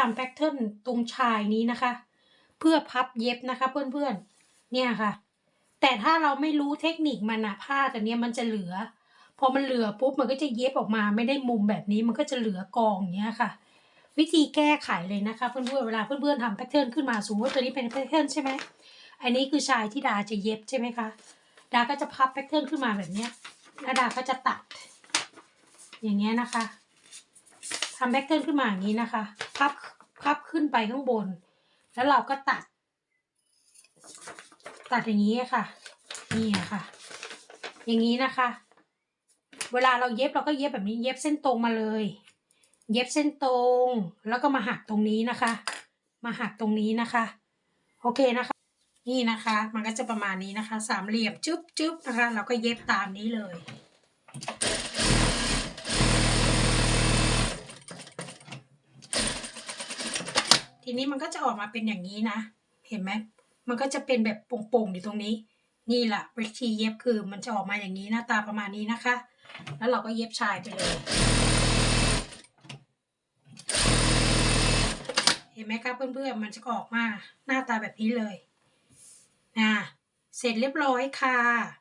ทำแพทเทิร์นตรงชายนี้นะคะ เพื่อพับเย็บนะคะ เพื่อนๆ เนี่ยค่ะ แต่ถ้าเราไม่รู้เทคนิคมันอะผ้าตัวเนี้ยมันจะเหลือ พอมันเหลือปุ๊บมันก็จะเย็บออกมาไม่ได้มุมแบบนี้มันก็จะเหลือกองอย่างเงี้ยค่ะ วิธีแก้ไขเลยนะคะ เพื่อนๆเวลาเพื่อนๆทำแพทเทิร์นขึ้นมาสมมติว่าตัวนี้เป็นแพทเทิร์นใช่ไหมอันนี้คือชายที่ดาจะเย็บใช่ไหมคะดาก็จะพับแพทเทิร์นขึ้นมาแบบเนี้ยแล้วดาก็จะตัด อย่างเงี้ยนะคะทำแพทเทิร์นขึ้นมาอย่างนี้นะคะ พับ พับขึ้นไปข้างบน แล้วเราก็ตัด ตัดอย่างนี้ค่ะ นี่ค่ะ อย่างนี้นะคะ เวลาเราเย็บเราก็เย็บแบบนี้เย็บเส้นตรงมาเลย เย็บเส้นตรง แล้วก็มาหักตรงนี้นะคะ มาหักตรงนี้นะคะ โอเคนะคะ นี่นะคะ มันก็จะประมาณนี้นะคะ สามเหลี่ยมจุ๊บจุ๊บนะคะ เราก็เย็บตามนี้เลย ทีนี้มันก็จะออกมาเป็นอย่างนี้นะ เห็นไหมมันก็จะเป็นแบบโป่งๆอยู่ตรงนี้ นี่แหละวิธีเย็บคือมันจะออกมาอย่างนี้หน้าตาประมาณนี้นะคะ แล้วเราก็เย็บชายไปเลย เห็นไหมครับเพื่อนๆมันจะออกมาหน้าตาแบบนี้เลยนะเสร็จเรียบร้อยค่ะ